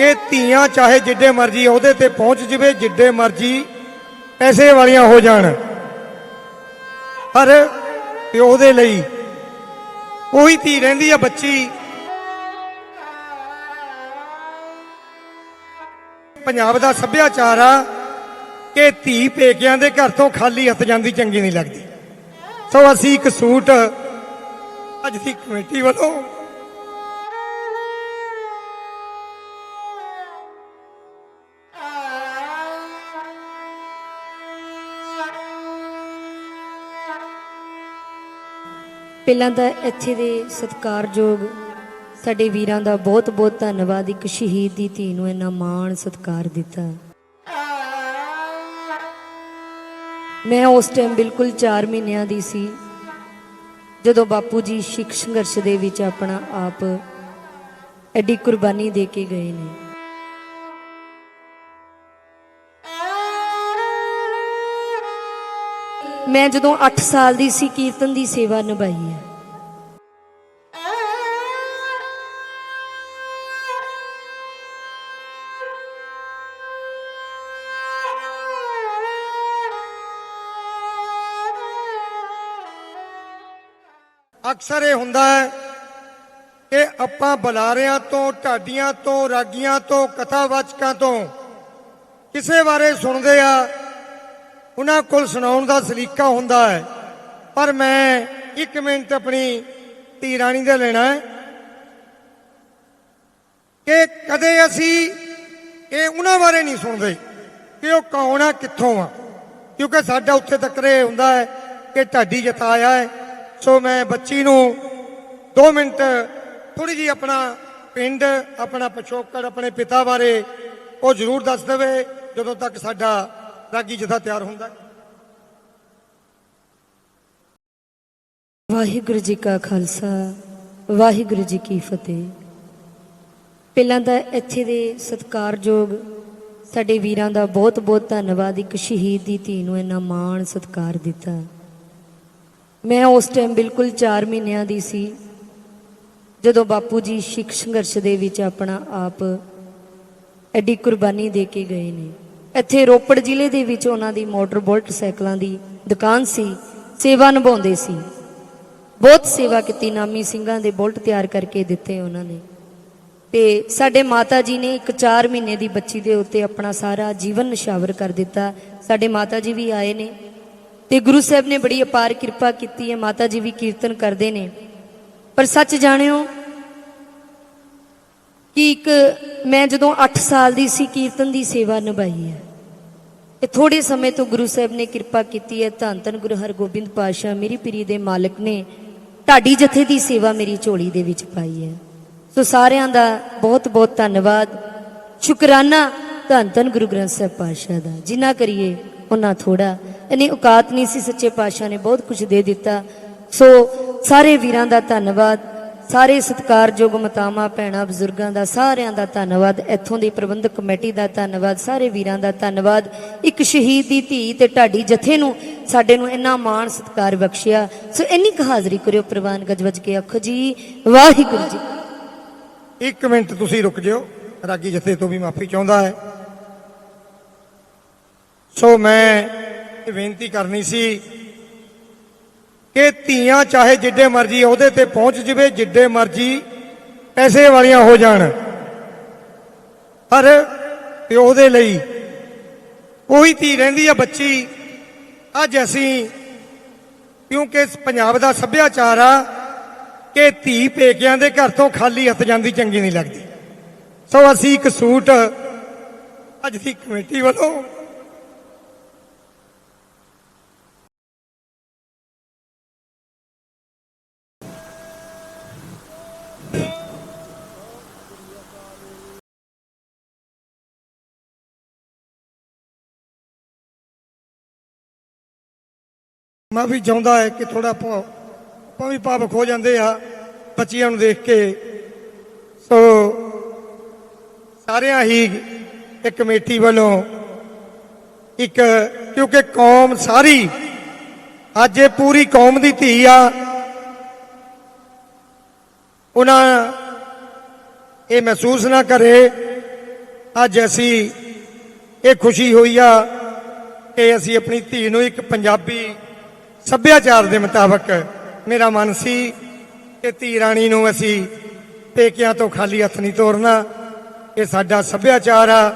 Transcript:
ਕਿ ਧੀਆਂ ਚਾਹੇ ਜਿੱਡੇ ਮਰਜ਼ੀ ਉਹਦੇ ਤੇ ਪਹੁੰਚ ਜਵੇ, ਜਿੱਡੇ ਮਰਜ਼ੀ ਪੈਸੇ ਵਾਲੀਆਂ ਹੋ ਜਾਣ। ਪਰ ਪਿਓ ਦੇ ਲਈ ਉਹੀ ਧੀ ਰਹਿੰਦੀ ਆ ਬੱਚੀ। ਪੰਜਾਬ ਦਾ ਸੱਭਿਆਚਾਰ ਆ ਕਿ ਧੀ ਪੇਕਿਆਂ ਦੇ ਘਰ ਤੋਂ ਖਾਲੀ ਹੱਥ ਜਾਂਦੀ ਚੰਗੀ ਨਹੀਂ ਲੱਗਦੀ। ਸੋ ਅਸੀਂ ਇੱਕ ਸੂਟ ਅੱਜ ਦੀ ਕਮੇਟੀ ਵੱਲੋਂ ਪਹਿਲਾਂ ਤਾਂ ਇੱਥੇ ਦੇ ਸਤਿਕਾਰਯੋਗ ਸਾਡੇ ਵੀਰਾਂ ਦਾ ਬਹੁਤ-ਬਹੁਤ ਧੰਨਵਾਦ। ਇੱਕ ਸ਼ਹੀਦ ਦੀ ਧੀ ਨੂੰ ਇੰਨਾ ਮਾਣ ਸਤਿਕਾਰ ਦਿੱਤਾ। ਮੈਂ ਉਸ ਟਾਈਮ ਬਿਲਕੁਲ 4 ਮਹੀਨਿਆਂ ਦੀ ਸੀ, ਜਦੋਂ ਬਾਪੂ ਜੀ ਸਿੱਖ ਸੰਘਰਸ਼ ਦੇ ਵਿੱਚ ਆਪਣਾ ਆਪ ਐਡੀ ਕੁਰਬਾਨੀ ਦੇ ਕੇ ਗਏ ਨੇ। ਮੈਂ ਜਦੋਂ 8 ਸਾਲ ਦੀ ਸੀ, ਕੀਰਤਨ ਦੀ ਸੇਵਾ ਨਿਭਾਈ ਹੈ। ਅਕਸਰ ਇਹ ਹੁੰਦਾ ਹੈ ਕਿ ਆਪਾਂ ਬੁਲਾਰਿਆਂ ਤੋਂ, ਢਾਡੀਆਂ ਤੋਂ, ਰਾਗੀਆਂ ਤੋਂ, ਕਥਾਵਾਚਕਾਂ ਤੋਂ ਕਿਸੇ ਬਾਰੇ ਸੁਣਦੇ ਆ ਉਹਨਾਂ ਕੋਲ ਸੁਣਾਉਣ ਦਾ ਸਲੀਕਾ ਹੁੰਦਾ ਹੈ। ਪਰ ਮੈਂ ਇੱਕ ਮਿੰਟ ਆਪਣੀ ਧੀ ਰਾਣੀ ਦਾ ਲੈਣਾ ਹੈ ਕਿ ਕਦੇ ਅਸੀਂ ਇਹ ਉਹਨਾਂ ਬਾਰੇ ਨਹੀਂ ਸੁਣਦੇ ਕਿ ਉਹ ਕੌਣ ਆ, ਕਿੱਥੋਂ ਆ। ਕਿਉਂਕਿ ਸਾਡਾ ਉੱਥੇ ਤੱਕ ਇਹ ਹੁੰਦਾ ਹੈ ਕਿ ਢਾਡੀ ਜਥਾ ਆਇਆ ਹੈ। ਸੋ ਮੈਂ ਬੱਚੀ ਨੂੰ 2 ਮਿੰਟ ਥੋੜੀ ਜੀ ਆਪਣਾ ਪਿੰਡ, ਆਪਣਾ ਪਿਛੋਕੜ, ਆਪਣੇ ਪਿਤਾ ਬਾਰੇ ਉਹ ਜ਼ਰੂਰ ਦੱਸ ਦੇਵੇ ਜਦੋਂ ਤੱਕ ਸਾਡਾ ਰਾਗੀ ਜਥਾ ਤਿਆਰ ਹੁੰਦਾ ਹੈ। ਵਾਹਿਗੁਰੂ ਜੀ ਕਾ ਖਾਲਸਾ, ਵਾਹਿਗੁਰੂ ਜੀ ਕੀ ਫਤਿਹ। ਪਹਿਲਾਂ ਤਾਂ ਇੱਥੇ ਦੇ ਸਤਿਕਾਰਯੋਗ ਸਾਡੇ ਵੀਰਾਂ ਦਾ ਬਹੁਤ-ਬਹੁਤ ਧੰਨਵਾਦ, ਇੱਕ ਸ਼ਹੀਦ ਦੀ ਧੀ ਨੂੰ ਇੰਨਾ ਮਾਣ ਸਤਿਕਾਰ ਦਿੱਤਾ। ਮੈਂ ਉਸ ਟਾਈਮ ਬਿਲਕੁਲ 4 ਮਹੀਨਿਆਂ ਦੀ ਸੀ, ਜਦੋਂ ਬਾਪੂ ਜੀ ਸਿੱਖ ਸੰਘਰਸ਼ ਦੇ ਵਿੱਚ ਆਪਣਾ ਆਪ ਐਡੀ ਕੁਰਬਾਨੀ ਦੇ ਕੇ ਗਏ ਨੇ। ਇੱਥੇ ਰੋਪੜ ਜ਼ਿਲ੍ਹੇ ਦੇ ਵਿੱਚ ਉਹਨਾਂ ਦੀ ਮੋਟਰ ਬੁਲਟ ਸਾਈਕਲਾਂ ਦੀ ਦੁਕਾਨ ਸੀ, ਸੇਵਾ ਨਿਭਾਉਂਦੇ ਸੀ। ਬਹੁਤ ਸੇਵਾ ਕੀਤੀ, ਨਾਮੀ ਸਿੰਘਾਂ ਦੇ ਬੁਲਟ ਤਿਆਰ ਕਰਕੇ ਦਿੱਤੇ ਉਹਨਾਂ ਨੇ। ਤੇ ਸਾਡੇ ਮਾਤਾ ਜੀ ਨੇ ਇੱਕ 4 ਮਹੀਨੇ ਦੀ ਬੱਚੀ ਦੇ ਉੱਤੇ ਆਪਣਾ ਸਾਰਾ ਜੀਵਨ ਨਿਸ਼ਾਵਰ ਕਰ ਦਿੱਤਾ। ਸਾਡੇ ਮਾਤਾ ਜੀ ਵੀ ਆਏ ਨੇ ਤੇ ਗੁਰੂ ਸਾਹਿਬ ਨੇ ਬੜੀ ਅਪਾਰ ਕਿਰਪਾ ਕੀਤੀ ਹੈ। ਮਾਤਾ ਜੀ ਵੀ ਕੀਰਤਨ ਕਰਦੇ ਨੇ। ਪਰ ਸੱਚ ਜਾਣਿਓ ਕਿ ਇੱਕ ਮੈਂ ਜਦੋਂ 8 ਸਾਲ ਦੀ ਸੀ, ਕੀਰਤਨ ਦੀ ਸੇਵਾ ਨਿਭਾਈ ਹੈ। ਇਹ ਥੋੜੇ ਸਮੇਂ ਤੋਂ ਗੁਰੂ ਸਾਹਿਬ ਨੇ ਕਿਰਪਾ ਕੀਤੀ ਹੈ, ਧੰਨ ਧੰਨ ਗੁਰੂ ਹਰਗੋਬਿੰਦ ਪਾਤਸ਼ਾਹ, ਮੇਰੀ ਪੀਰੀ ਦੇ ਮਾਲਕ ਨੇ ਢਾਡੀ ਜਥੇ ਦੀ ਸੇਵਾ ਮੇਰੀ ਝੋਲੀ ਦੇ ਵਿੱਚ ਪਾਈ ਹੈ। ਸੋ ਸਾਰਿਆਂ ਦਾ ਬਹੁਤ ਬਹੁਤ ਧੰਨਵਾਦ। ਸ਼ੁਕਰਾਨਾ ਧੰਨ ਧੰਨ ਗੁਰੂ ਗ੍ਰੰਥ ਸਾਹਿਬ ਪਾਤਸ਼ਾਹ ਦਾ। ਜਿੰਨਾ ਕਰੀਏ ਉਹਨਾਂ ਥੋੜਾ ਇਨੀ ਔਕਾਤ ਨਹੀਂ ਸੀ, ਸੱਚੇ ਪਾਤਸ਼ਾਹ ਨੇ ਬਹੁਤ ਕੁਝ ਦੇ ਦਿੱਤਾ। ਸੋ ਸਾਰੇ ਵੀਰਾਂ ਦਾ ਧੰਨਵਾਦ। ਸਾਰੇ ਸਤਿਕਾਰਯੋਗ ਮਤਾਵਾਂ ਭੈਣਾਂ ਬਜ਼ੁਰਗਾਂ ਦਾ ਸਾਰਿਆਂ ਦਾ ਧੰਨਵਾਦ। ਇੱਥੋਂ ਦੀ ਪ੍ਰਬੰਧਕ ਕਮੇਟੀ ਦਾ ਧੰਨਵਾਦ, ਸਾਰੇ ਵੀਰਾਂ ਦਾ ਧੰਨਵਾਦ। ਇੱਕ ਸ਼ਹੀਦ ਦੀ ਧੀ ਤੇ ਢਾਡੀ ਜਥੇ ਨੂੰ, ਸਾਡੇ ਨੂੰ ਇੰਨਾ ਮਾਣ ਸਤਿਕਾਰ ਬਖਸ਼ਿਆ। ਸੋ ਇੰਨੀ ਕੁ ਹਾਜ਼ਰੀ ਕਰਿਓ ਪ੍ਰਵਾਨ ਗਜਵਜ ਕੇ ਆਖੋ ਜੀ, ਵਾਹਿਗੁਰੂ ਜੀ ਇੱਕ ਮਿੰਟ ਤੁਸੀਂ ਰੁਕ ਜਿਓ, ਰਾਗੀ ਜਥੇ ਤੋਂ ਵੀ ਮਾਫੀ ਚਾਹੁੰਦਾ ਹੈ। ਸੋ ਮੈਂ ਬੇਨਤੀ ਕਰਨੀ ਸੀ ਕਿ ਧੀਆਂ ਚਾਹੇ ਜਿੱਡੇ ਮਰਜ਼ੀ ਉਹਦੇ ਤੇ ਪਹੁੰਚ ਜਵੇ, ਜਿੱਡੇ ਮਰਜ਼ੀ ਪੈਸੇ ਵਾਲੀਆਂ ਹੋ ਜਾਣ। ਪਰ ਪਿਓ ਦੇ ਲਈ ਉਹੀ ਧੀ ਰਹਿੰਦੀ ਆ ਬੱਚੀ। ਅੱਜ ਅਸੀਂ, ਕਿਉਂਕਿ ਪੰਜਾਬ ਦਾ ਸੱਭਿਆਚਾਰ ਆ, ਕਿ ਧੀ ਪੇਕਿਆਂ ਦੇ ਘਰ ਤੋਂ ਖਾਲੀ ਹੱਥ ਜਾਂਦੀ ਚੰਗੀ ਨਹੀਂ ਲੱਗਦੀ। ਸੋ ਅਸੀਂ ਇੱਕ ਸੂਟ, ਅੱਜ ਦੀ ਕਮੇਟੀ ਵੱਲੋਂ ਮੈਂ ਵੀ ਚਾਹੁੰਦਾ ਹੈ ਕਿ ਥੋੜਾ ਆਪਾਂ ਵੀ ਭਾਵਕ ਹੋ ਜਾਂਦੇ ਆ, ਬੱਚਿਆਂ ਨੂੰ ਦੇਖ ਕੇ। ਸੋ ਸਾਰਿਆਂ ਹੀ ਇੱਕ ਕਮੇਟੀ ਵੱਲੋਂ ਇੱਕ, ਕਿਉਂਕਿ ਕੌਮ ਸਾਰੀ, ਅੱਜ ਇਹ ਪੂਰੀ ਕੌਮ ਦੀ ਧੀ ਆ। ਉਹਨਾਂ ਇਹ ਮਹਿਸੂਸ ਨਾ ਕਰੇ, ਅੱਜ ਅਸੀਂ ਇਹ ਖੁਸ਼ੀ ਹੋਈ ਆ ਕਿ ਅਸੀਂ ਆਪਣੀ ਧੀ ਨੂੰ ਇੱਕ ਪੰਜਾਬੀ ਸੱਭਿਆਚਾਰ ਦੇ ਮੁਤਾਬਕ ਮੇਰਾ ਮਨ ਸੀ ਕਿ ਧੀ ਰਾਣੀ ਨੂੰ ਅਸੀਂ ਪੇਕਿਆਂ ਤੋਂ ਖਾਲੀ ਹੱਥ ਨਹੀਂ ਤੋਰਨਾ। ਇਹ ਸਾਡਾ ਸੱਭਿਆਚਾਰ ਆ।